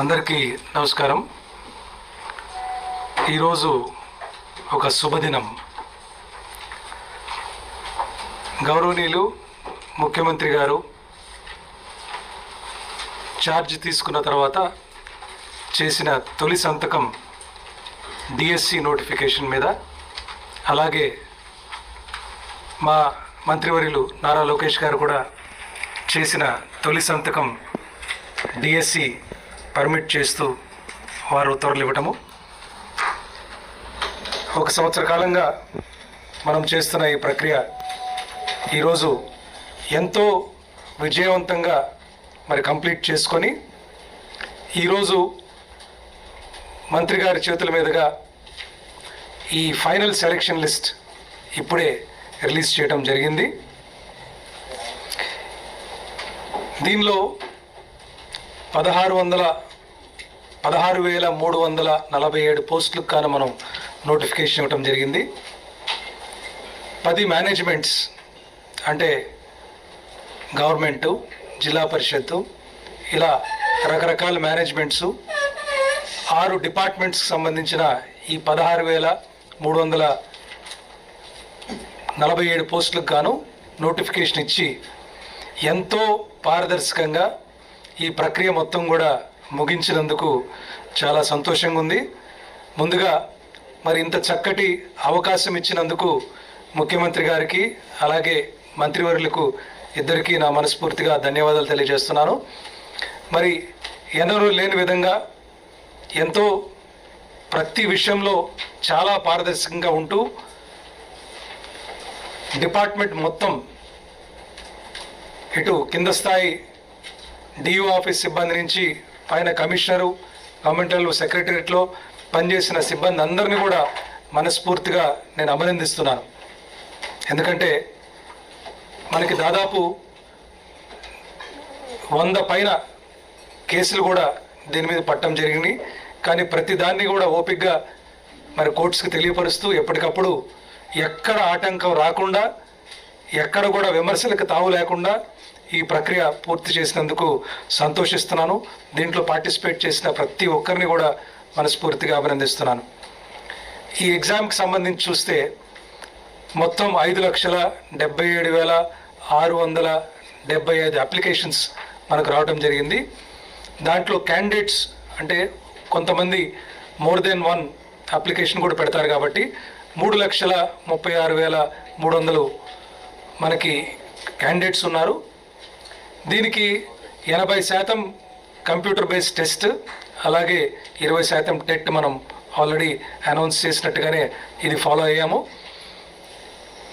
అందరికీ నమస్కారం. ఈరోజు ఒక శుభదినం. గౌరవనీయులు ముఖ్యమంత్రి గారు ఛార్జ్ తీసుకున్న తర్వాత చేసిన తొలి సంతకం డిఎస్సి నోటిఫికేషన్ మీద. అలాగే మా మంత్రివర్యులు నారా లోకేష్ గారు కూడా చేసిన తొలి సంతకం డిఎస్సి పర్మిట్ చేస్తూ వారు ఉత్తర్వులు ఇవ్వటము. ఒక సంవత్సర కాలంగా మనం చేస్తున్న ఈ ప్రక్రియ ఈరోజు ఎంతో విజయవంతంగా మరి కంప్లీట్ చేసుకొని ఈరోజు మంత్రి గారి చేతుల మీదుగా ఈ ఫైనల్ సెలెక్షన్ లిస్ట్ ఇప్పుడే రిలీజ్ చేయడం జరిగింది. దీనిలో పదహారు వందల పదహారు వేల మూడు వందల నలభై ఏడు పోస్టులకు కాను మనం నోటిఫికేషన్ ఇవ్వటం జరిగింది. పది మేనేజ్మెంట్స్ అంటే గవర్నమెంటు జిల్లా పరిషత్తు ఇలా రకరకాల మేనేజ్మెంట్స్ ఆరు డిపార్ట్మెంట్స్కి సంబంధించిన ఈ పదహారు వేల మూడు వందల నలభై ఏడు పోస్టులకు గాను నోటిఫికేషన్ ఇచ్చి ఎంతో పారదర్శకంగా ఈ ప్రక్రియ మొత్తం కూడా ముగించినందుకు చాలా సంతోషంగా ఉంది ముందుగా మరి ఇంత చక్కటి అవకాశం ఇచ్చినందుకు ముఖ్యమంత్రి గారికి అలాగే మంత్రివర్యులకు ఇద్దరికీ నా మనస్ఫూర్తిగా ధన్యవాదాలు తెలియజేస్తున్నాను. మరి ఎన్నరూ లేని విధంగా ఎంతో ప్రతి విషయంలో చాలా పారదర్శకంగా ఉంటూ డిపార్ట్మెంట్ మొత్తం ఇటు కింద స్థాయి డిఓ ఆఫీస్ సిబ్బంది నుంచి పైన కమిషనరు గవర్నమెంటల్ సెక్రటరియట్లో పనిచేసిన సిబ్బంది అందరినీ కూడా మనస్ఫూర్తిగా నేను అభినందిస్తున్నాను. ఎందుకంటే మనకి దాదాపు వంద పైన కేసులు కూడా దీని మీద పట్టడం జరిగింది. కానీ ప్రతి దాన్ని కూడా ఓపిక్గా మరి కోర్ట్స్కి తెలియపరుస్తూ ఎప్పటికప్పుడు ఎక్కడ ఆటంకం రాకుండా ఎక్కడ కూడా విమర్శలకు తావు లేకుండా ఈ ప్రక్రియ పూర్తి చేసినందుకు సంతోషిస్తున్నాను. దీంట్లో పార్టిసిపేట్ చేసిన ప్రతి ఒక్కరిని కూడా మనస్ఫూర్తిగా అభినందిస్తున్నాను. ఈ ఎగ్జామ్కి సంబంధించి చూస్తే మొత్తం ఐదు లక్షల డెబ్బై ఏడు వేల ఆరు వందల డెబ్బై ఐదు అప్లికేషన్స్ మనకు రావడం జరిగింది. దాంట్లో క్యాండిడేట్స్ అంటే కొంతమంది మోర్ దెన్ వన్ అప్లికేషన్ కూడా పెడతారు కాబట్టి మూడు లక్షల ముప్పై ఆరు వేల మూడు వందలు మనకి క్యాండిడేట్స్ ఉన్నారు. దీనికి ఎనభై శాతం కంప్యూటర్ బేస్డ్ టెస్ట్ అలాగే ఇరవై శాతం టెట్ మనం ఆల్రెడీ అనౌన్స్ చేసినట్టుగానే ఇది ఫాలో అయ్యాము.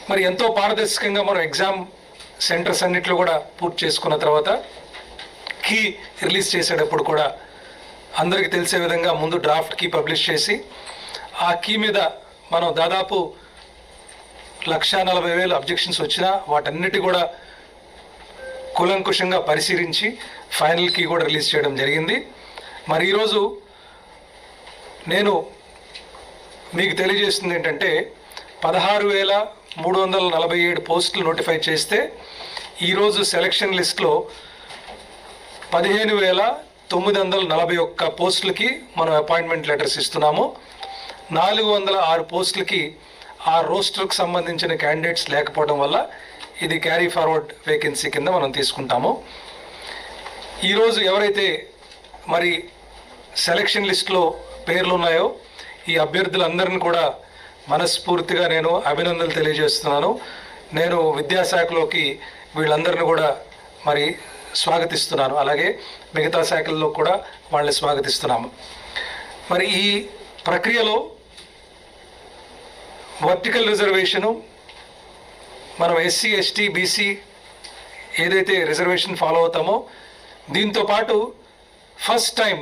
మరి ఎంతో పారదర్శకంగా మనం ఎగ్జామ్ సెంటర్స్ అన్నింటిలో కూడా పూర్తి చేసుకున్న తర్వాత కీ రిలీజ్ చేసేటప్పుడు కూడా అందరికీ తెలిసే విధంగా ముందు డ్రాఫ్ట్ కీ పబ్లిష్ చేసి ఆ కీ మీద మనం దాదాపు లక్షా నలభై వేలు అబ్జెక్షన్స్ వచ్చినా వాటన్నిటి కూడా కూలంకుషంగా పరిశీలించి ఫైనల్కి కూడా రిలీజ్ చేయడం జరిగింది. మరి ఈరోజు నేను మీకు తెలియజేస్తుంది ఏంటంటే పదహారు వేల మూడు వందల నలభై ఏడు పోస్టులు నోటిఫై చేస్తే ఈరోజు సెలక్షన్ లిస్ట్లో పదిహేను వేల తొమ్మిది వందల నలభై ఒక్క పోస్టులకి మనం అపాయింట్మెంట్ లెటర్స్ ఇస్తున్నాము. నాలుగు వందల ఆరు పోస్టులకి ఆ రోస్టర్కి సంబంధించిన క్యాండిడేట్స్ లేకపోవడం వల్ల ఇది క్యారీ ఫార్వర్డ్ వేకెన్సీ కింద మనం తీసుకుంటాము. ఈరోజు ఎవరైతే మరి సెలక్షన్ లిస్ట్లో పేర్లు ఉన్నాయో ఈ అభ్యర్థులందరిని కూడా మనస్ఫూర్తిగా నేను అభినందనలు తెలియజేస్తున్నాను. నేను విద్యాశాఖలోకి వీళ్ళందరిని కూడా మరి స్వాగతిస్తున్నాను. అలాగే మిగతా శాఖల్లో కూడా వాళ్ళని స్వాగతిస్తున్నాము. మరి ఈ ప్రక్రియలో వర్టికల్ రిజర్వేషను మనం ఎస్సీ ఎస్టీ బీసీ ఏదైతే రిజర్వేషన్ ఫాలో అవుతామో దీంతో పాటు first time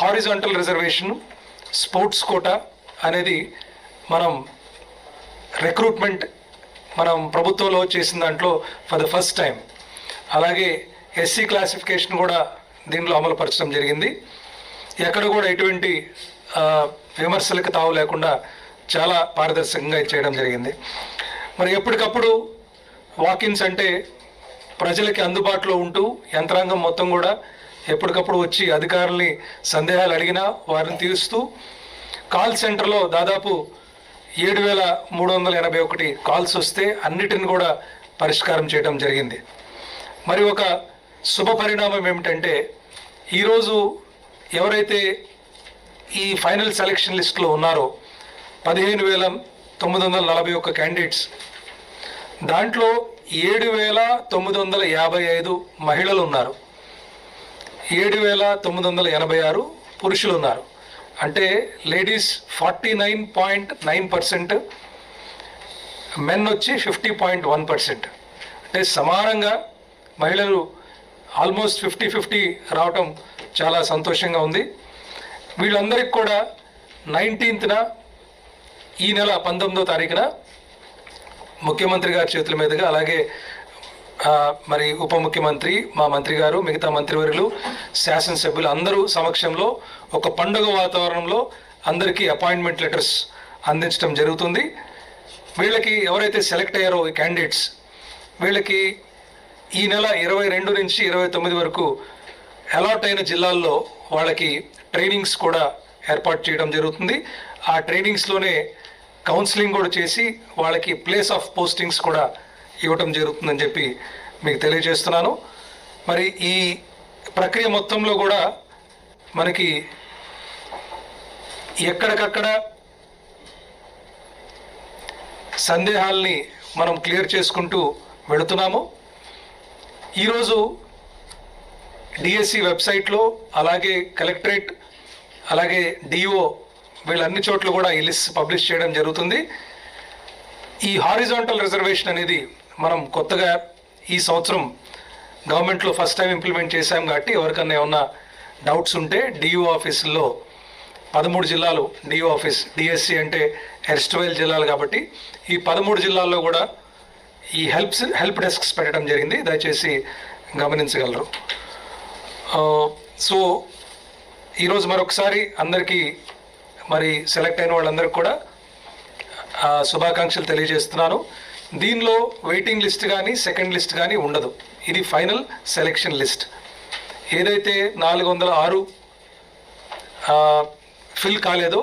horizontal reservation sports quota అనేది మనం రిక్రూట్మెంట్ మనం ప్రభుత్వంలో చేసిన దాంట్లో ఫర్ ద ఫస్ట్ టైం అలాగే ఎస్సీ క్లాసిఫికేషన్ కూడా దీనిలో అమలుపరచడం జరిగింది. ఎక్కడ కూడా ఎటువంటి విమర్శలకు తావు లేకుండా చాలా పారదర్శకంగా చేయడం జరిగింది. మరి ఎప్పటికప్పుడు వాకిన్స్ అంటే ప్రజలకి అందుబాటులో ఉంటూ యంత్రాంగం మొత్తం కూడా ఎప్పటికప్పుడు వచ్చి అధికారుల్ని సందేహాలు అడిగినా వారిని తీరుస్తూ కాల్ సెంటర్లో దాదాపు ఏడు వేల మూడు వందల ఎనభై ఒకటి కాల్స్ వస్తే అన్నిటిని కూడా పరిష్కారం చేయడం జరిగింది. మరి ఒక శుభ పరిణామం ఏమిటంటే ఈరోజు ఎవరైతే ఈ ఫైనల్ సెలక్షన్ లిస్ట్లో ఉన్నారో పదిహేను వేల తొమ్మిది వందల నలభై ఒక్క క్యాండిడేట్స్ దాంట్లో ఏడు వేల తొమ్మిది వందల యాభై ఐదు మహిళలు ఉన్నారు ఏడు వేల తొమ్మిది వందల ఎనభై ఆరు పురుషులు ఉన్నారు అంటే ladies forty nine point nine percent men వచ్చి ఫిఫ్టీ పాయింట్ వన్ పర్సెంట్ అంటే సమానంగా మహిళలు ఆల్మోస్ట్ ఫిఫ్టీ ఫిఫ్టీ రావటం చాలా సంతోషంగా ఉంది. వీళ్ళందరికీ కూడా నైన్టీన్త్న ఈ నెల పంతొమ్మిదో తారీఖున ముఖ్యమంత్రి గారి చేతుల మీదుగా అలాగే మరి ఉప ముఖ్యమంత్రి మా మంత్రి గారు మిగతా మంత్రివర్యులు శాసనసభ్యులు అందరూ సమక్షంలో ఒక పండుగ వాతావరణంలో అందరికీ అపాయింట్మెంట్ లెటర్స్ అందించడం జరుగుతుంది. వీళ్ళకి ఎవరైతే సెలెక్ట్ అయ్యారో ఈ క్యాండిడేట్స్ వీళ్ళకి ఈ నెల ఇరవై రెండు నుంచి ఇరవై తొమ్మిది వరకు అలాట్ అయిన జిల్లాల్లో వాళ్ళకి ట్రైనింగ్స్ కూడా ఏర్పాటు చేయడం జరుగుతుంది. ఆ ట్రైనింగ్స్లోనే కౌన్సిలింగ్ కూడా చేసి వాళ్ళకి ప్లేస్ ఆఫ్ పోస్టింగ్స్ కూడా ఇవ్వటం జరుగుతుందని చెప్పి మీకు తెలియజేస్తున్నాను. మరి ఈ ప్రక్రియ మొత్తంలో కూడా మనకి ఎక్కడికక్కడ సందేహాల్ని మనం క్లియర్ చేసుకుంటూ వెళుతున్నాము. ఈరోజు డిఎస్సి వెబ్సైట్లో అలాగే కలెక్టరేట్ అలాగే డిఓ వీళ్ళన్ని చోట్ల కూడా ఈ లిస్ట్ పబ్లిష్ చేయడం జరుగుతుంది. ఈ హారిజాంటల్ రిజర్వేషన్ అనేది మనం కొత్తగా ఈ సంవత్సరం గవర్నమెంట్లో ఫస్ట్ టైం ఇంప్లిమెంట్ చేశాం కాబట్టి ఎవరికన్నా ఏమన్నా డౌట్స్ ఉంటే డిఓ ఆఫీసుల్లో పదమూడు జిల్లాలు డిఓ ఆఫీస్ డిఎస్సి అంటే ఎర్స్ట్వైల్ జిల్లాలు కాబట్టి ఈ పదమూడు జిల్లాల్లో కూడా ఈ హెల్ప్స్ హెల్ప్ డెస్క్స్ పెట్టడం జరిగింది. దయచేసి గమనించగలరు. సో ఈరోజు మరొకసారి అందరికీ మరి సెలెక్ట్ అయిన వాళ్ళందరికీ కూడా శుభాకాంక్షలు తెలియజేస్తున్నాను. దీనిలో వెయిటింగ్ లిస్ట్ కానీ సెకండ్ లిస్ట్ కానీ ఉండదు. ఇది ఫైనల్ సెలెక్షన్ లిస్ట్ ఏదైతే నాలుగు వందల ఆరు ఫిల్ కాలేదో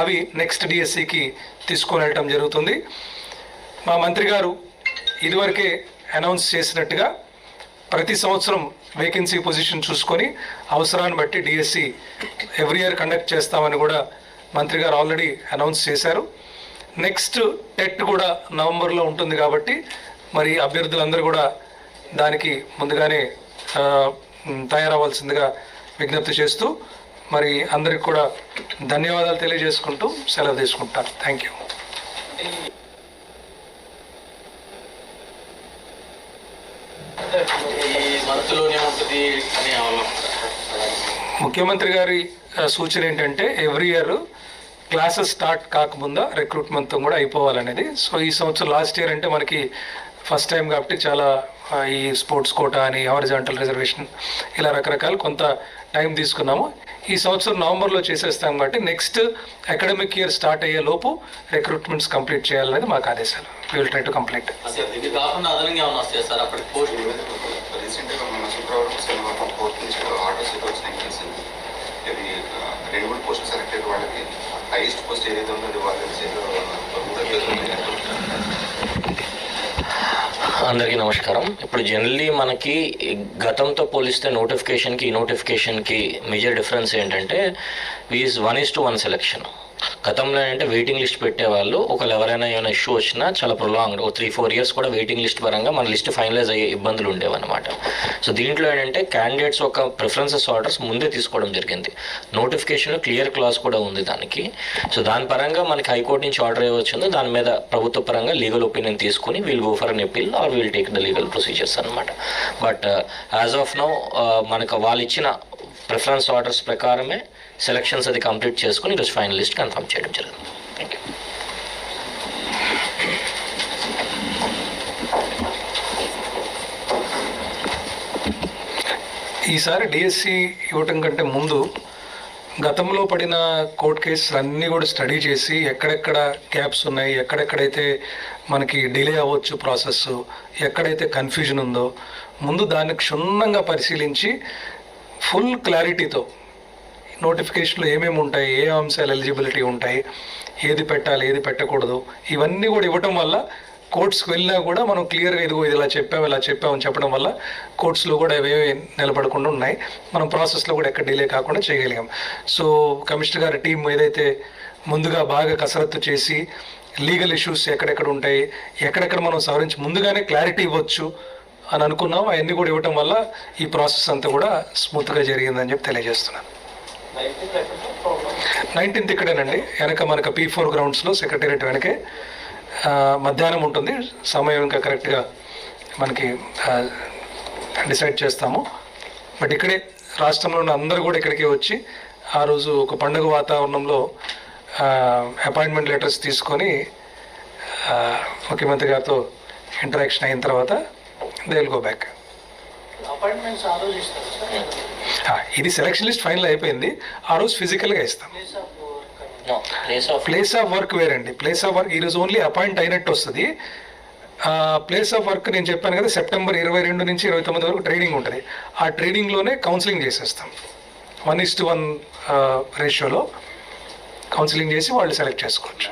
అవి నెక్స్ట్ డిఎస్సికి తీసుకొని వెళ్ళటం జరుగుతుంది. మా మంత్రి గారు ఇదివరకే అనౌన్స్ చేసినట్టుగా ప్రతి సంవత్సరం వేకెన్సీ పొజిషన్ చూసుకొని అవసరాన్ని బట్టి డిఎస్సి ఎవ్రీ ఇయర్ కండక్ట్ చేస్తామని కూడా మంత్రి గారు ఆల్రెడీ అనౌన్స్ చేశారు. నెక్స్ట్ టెట్ కూడా నవంబర్లో ఉంటుంది కాబట్టి మరి అభ్యర్థులందరూ కూడా దానికి ముందుగానే తయారవ్వాల్సిందిగా విజ్ఞప్తి చేస్తూ మరి అందరికి కూడా ధన్యవాదాలు తెలియజేసుకుంటూ సెలవు తీసుకుంటాను. Thank you. ఉంటుంది ముఖ్యమంత్రి గారి సూచన ఏంటంటే ఎవ్రీ ఇయర్ క్లాసెస్ స్టార్ట్ కాకముందా రిక్రూట్మెంట్ కూడా అయిపోవాలనేది. సో ఈ సంవత్సరం లాస్ట్ ఇయర్ అంటే మనకి ఫస్ట్ టైం కాబట్టి చాలా ఈ స్పోర్ట్స్ కోటా అని హారిజాంటల్ రిజర్వేషన్ ఇలా రకరకాల కొంత టైం తీసుకున్నాము. ఈ సంవత్సరం నవంబర్లో చేసేస్తాం కాబట్టి నెక్స్ట్ అకాడమిక్ ఇయర్ స్టార్ట్ అయ్యే లోపు రిక్రూట్మెంట్స్ కంప్లీట్ చేయాలనేది మాకు ఆదేశాలు. విల్ ట్రై టు కంప్లీట్ రెండు మూడు పోస్టులు సెలెక్ట్ అయిన వాళ్ళకి. హైయెస్ట్ పోస్ట్ ఏదైతే ఉన్నది అది అందరికీ నమస్కారం. ఇప్పుడు జనరల్లీ మనకి గతంతో పోలిస్తే నోటిఫికేషన్కి ఈ నోటిఫికేషన్కి మేజర్ డిఫరెన్స్ ఏంటంటే is one is to one selection గతంలో ఏంటంటే వెయిటింగ్ లిస్ట్ పెట్టేవాళ్ళు. ఒకవేళ ఎవరైనా ఏమైనా ఇష్యూ వచ్చినా చాలా ప్రొలాంగ్డ్ ఒక త్రీ ఫోర్ ఇయర్స్ కూడా వెయిటింగ్ లిస్ట్ పరంగా మన లిస్ట్ ఫైనలైజ్ అయ్యే ఇబ్బందులు ఉండేవన్నమాట. సో దీంట్లో ఏంటంటే క్యాండిడేట్స్ ఒక ప్రిఫరెన్సెస్ ఆర్డర్స్ ముందే తీసుకోవడం జరిగింది. నోటిఫికేషన్ క్లియర్ క్లాస్ కూడా ఉంది దానికి. సో దాని పరంగా మనకి హైకోర్టు నుంచి ఆర్డర్ వచ్చిందో దాని మీద ప్రభుత్వ పరంగా లీగల్ ఒపీనియన్ తీసుకుని we'll go for an appeal or we'll take the legal procedures అనమాట బట్ యాజ్ ఆఫ్ నో మనకు వాళ్ళు ఇచ్చిన ప్రిఫరెన్స్ ఆర్డర్స్ ప్రకారమే సెలక్షన్స్ అది కంప్లీట్ చేసుకుని ఈరోజు ఫైనల్ లిస్ట్ కన్ఫర్మ్ చేయడం జరుగుతుంది. థ్యాంక్ యూ ఈసారి డిఎస్సి ఇవ్వటం కంటే ముందు గతంలో పడిన కోర్ట్ కేసులు అన్నీ కూడా స్టడీ చేసి ఎక్కడెక్కడ గ్యాప్స్ ఉన్నాయి ఎక్కడెక్కడైతే మనకి డిలే అవ్వచ్చు ప్రాసెస్ ఎక్కడైతే కన్ఫ్యూజన్ ఉందో ముందు దాన్ని క్షుణ్ణంగా పరిశీలించి ఫుల్ క్లారిటీతో నోటిఫికేషన్లో ఏమేమి ఉంటాయి ఏ అంశాలు ఎలిజిబిలిటీ ఉంటాయి ఏది పెట్టాలి ఏది పెట్టకూడదు ఇవన్నీ కూడా ఇవ్వటం వల్ల కోర్ట్స్కి వెళ్ళినా కూడా మనం క్లియర్గా ఇదిగో ఇది ఇలా చెప్పాము ఇలా చెప్పామని చెప్పడం వల్ల కోర్ట్స్లో కూడా ఇవేవి నిలబడకుండా ఉన్నాయి. మనం ప్రాసెస్లో కూడా ఎక్కడ డిలే కాకుండా చేయగలిగాం. సో కమిషనర్ గారి టీం ఏదైతే ముందుగా బాగా కసరత్తు చేసి లీగల్ ఇష్యూస్ ఎక్కడెక్కడ ఉంటాయి ఎక్కడెక్కడ మనం సవరించి ముందుగానే క్లారిటీ ఇవ్వచ్చు అని అనుకున్నాం. అవన్నీ కూడా ఇవ్వటం వల్ల ఈ ప్రాసెస్ అంతా కూడా స్మూత్గా జరిగిందని చెప్పి తెలియజేస్తున్నాను. నైన్టీన్త్ ఇక్కడేనండి. వెనక మనకు పీ ఫోర్ గ్రౌండ్స్లో సెక్రటేరియట్ వెనకే మధ్యాహ్నం ఉంటుంది. సమయం ఇంకా కరెక్ట్గా మనకి డిసైడ్ చేస్తాము. బట్ ఇక్కడే రాష్ట్రంలో ఉన్న అందరూ కూడా ఇక్కడికి వచ్చి ఆ రోజు ఒక పండుగ వాతావరణంలో అపాయింట్మెంట్ లెటర్స్ తీసుకొని ముఖ్యమంత్రి గారితో ఇంటరాక్షన్ అయిన తర్వాత they will go back appointments ఇది సెలక్షన్ లిస్ట్ ఫైనల్ అయిపోయింది. ఆ రోజు ఫిజికల్గా ఇస్తాం. ప్లేస్ ఆఫ్ వర్క్ వేరండి. ప్లేస్ ఆఫ్ వర్క్ ఈరోజు ఓన్లీ అపాయింట్ అయినట్టు వస్తుంది. ప్లేస్ ఆఫ్ వర్క్ నేను చెప్పాను కదా సెప్టెంబర్ ఇరవై రెండు నుంచి ఇరవై తొమ్మిది వరకు ట్రైనింగ్ ఉంటుంది. ఆ ట్రైనింగ్లోనే కౌన్సిలింగ్ చేసేస్తాం. వన్ ఇస్ టు వన్ రేషియోలో కౌన్సిలింగ్ చేసి వాళ్ళు సెలెక్ట్ చేసుకోవచ్చు.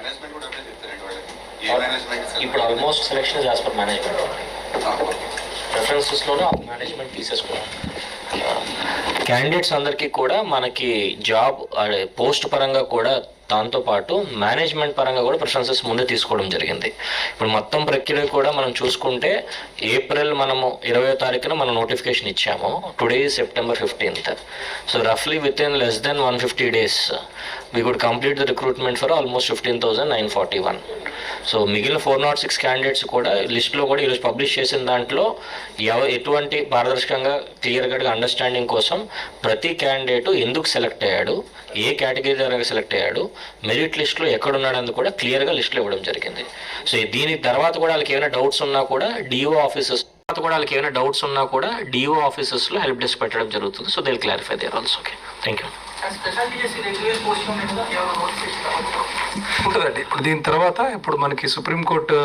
ఇప్పుడు almost selection as per management రెఫరెన్సెస్లోనే management తీసేసుకున్నాం క్యాండిడేట్స్ అందరికీ కూడా మనకి జాబ్ పోస్ట్ పరంగా కూడా దాంతో పాటు మేనేజ్మెంట్ పరంగా కూడా ప్రిఫరెన్సెస్ ముందే తీసుకోవడం జరిగింది. ఇప్పుడు మొత్తం ప్రక్రియ కూడా మనం చూసుకుంటే ఏప్రిల్ మనము ఇరవై తారీఖున మనం నోటిఫికేషన్ ఇచ్చాము. Today September fifteenth so రఫ్లీ with in less than one fifty days we could complete the recruitment for almost fifteen thousand nine forty one so మిగిలిన ఫోర్ నాట్ సిక్స్ క్యాండిడేట్స్ కూడా లిస్ట్లో కూడా ఈరోజు పబ్లిష్ చేసిన దాంట్లో ఎవ ఎటువంటి పారదర్శకంగా క్లియర్ కట్గా అండర్స్టాండింగ్ కోసం ప్రతి క్యాండిడేట్ ఎందుకు సెలెక్ట్ అయ్యాడు ఏ కేటగిరీ ద్వారా సెలెక్ట్ అయ్యాడు మెరిట్ లిస్ట్లో ఎక్కడున్నాడని కూడా క్లియర్గా లిస్ట్లో ఇవ్వడం జరిగింది. సో దీని తర్వాత కూడా వాళ్ళకి ఏమైనా డౌట్స్ ఉన్నా కూడా డిఓ ఆఫీసెస్ తర్వాత కూడా వాళ్ళకి ఏమైనా డౌట్స్ ఉన్నా కూడా డిఓ ఆఫీసెస్లో హెల్ప్ డెస్క్ పెట్టడం జరుగుతుంది. So they clarify there also okay thank you ఉంటుందండి ఇప్పుడు దీని తర్వాత ఇప్పుడు మనకి సుప్రీంకోర్టు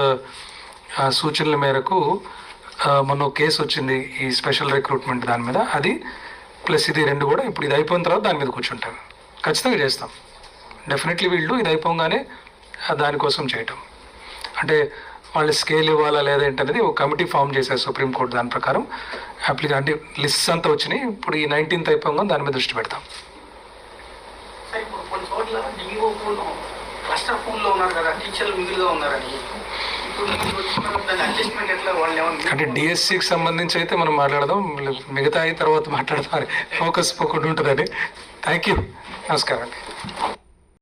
సూచనల మేరకు ఆ, మొన్న కేసు వచ్చింది ఈ స్పెషల్ రిక్రూట్మెంట్ దాని మీద. అది ప్లస్ ఇది రెండు కూడా ఇప్పుడు ఇది అయిపోయిన తర్వాత దాని మీద కూర్చుంటాం ఖచ్చితంగా చేస్తాం. డెఫినెట్లీ వీళ్ళు ఇది అయిపోగానే దానికోసం చేయటం. అంటే వాళ్ళు స్కేల్ ఇవ్వాలా లేదా ఏంటనేది ఒక కమిటీ ఫామ్ చేశారు సుప్రీంకోర్టు దాని ప్రకారం. అప్లికా అంటే లిస్ట్ అంతా వచ్చినాయి. ఇప్పుడు ఈ నైన్టీన్త్ అయిపోగానే దాని మీద దృష్టి పెడతాం సార్ ఇప్పుడు కొన్ని చోట్ల డిఓ పూల్ మాస్టర్ పూల్లో ఉన్నారు కదా టీచర్లు మిగిలిగా ఉన్నారని అంటే డిఎస్సికి సంబంధించి అయితే మనం మాట్లాడదాం మిగతా తర్వాత మాట్లాడదాం ఫోకస్ పోకుండా ఉంటుందండి. థ్యాంక్ యూ నమస్కారం అండి.